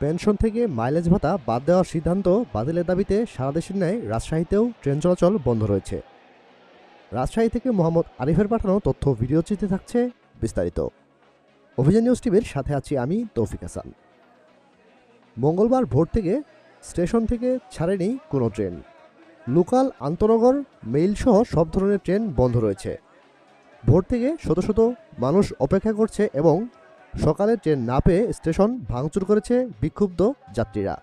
Pension থেকে mileage ভাতা বাদ দেওয়ার সিদ্ধান্ত বাতিলের দাবিতে সারা দেশের ন্যায় রাজশাহীতেও ট্রেন চলাচল বন্ধ রয়েছে। রাজশাহী থেকে মোহাম্মদ আরিফের পাঠানো তথ্য ভিডিও চিত্রে থাকছে বিস্তারিত। অভিযান নিউজ টিভির সাথে আছি আমি তৌফিক হাসান। মঙ্গলবার ভোর থেকে স্টেশন থেকে ছাড়েনি কোনো ট্রেন। লোকাল আন্তনগর, মেইল সহ সব ধরনের ট্রেন বন্ধ রয়েছে। ভোর থেকে শত শত মানুষ অপেক্ষা করছে এবং সকালে ট্রেন না পেয়ে স্টেশন ভাঙচুর করেছে বিক্ষুব্ধ যাত্রীরা।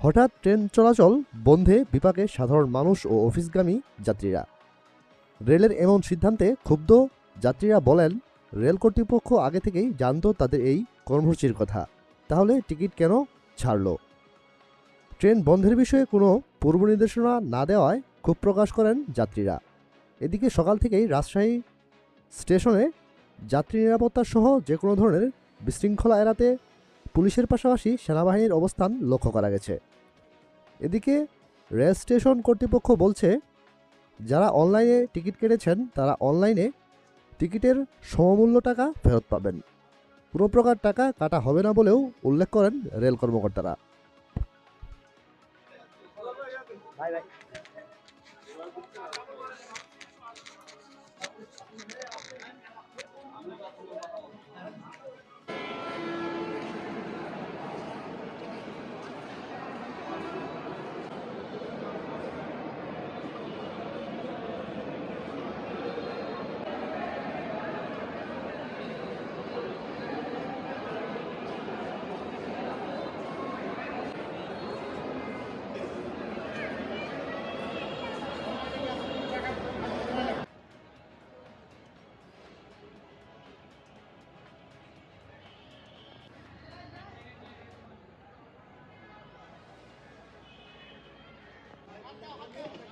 হঠাৎ ট্রেন চলাচল বন্ধে বিপাকে সাধারণ মানুষ ও অফিসগামী যাত্রীরা। রেলের এমন সিদ্ধান্তে ক্ষুব্ধ যাত্রীরা বলেন, রেল কর্তৃপক্ষ আগে থেকেই জানত তাদের এই কর্মসূচির কথা। তাহলে টিকিট কেন ছাড়লো? ট্রেন বন্ধের বিষয়ে কোনো পূর্ব নির্দেশনা না দেওয়ায় ক্ষোভ প্রকাশ করেন যাত্রীরা। এদিকে সকাল থেকেই রাজশাহী স্টেশনে যাত্রী নিরাপত্তা সহ যে কোনো ধরনের বিশৃঙ্খলা এড়াতে পুলিশের পাশাপাশি সেনাবাহিনীর অবস্থান লক্ষ্য করা গেছে। এদিকে রেল স্টেশন কর্তৃপক্ষ বলছে, যারা অনলাইনে টিকিট কেটেছেন, তারা অনলাইনে টিকিটের সমমূল্য টাকা ফেরত পাবেন। কোনো প্রকার টাকা কাটা হবে না বলেও উল্লেখ করেন রেল কর্মকর্তারা। Gracias.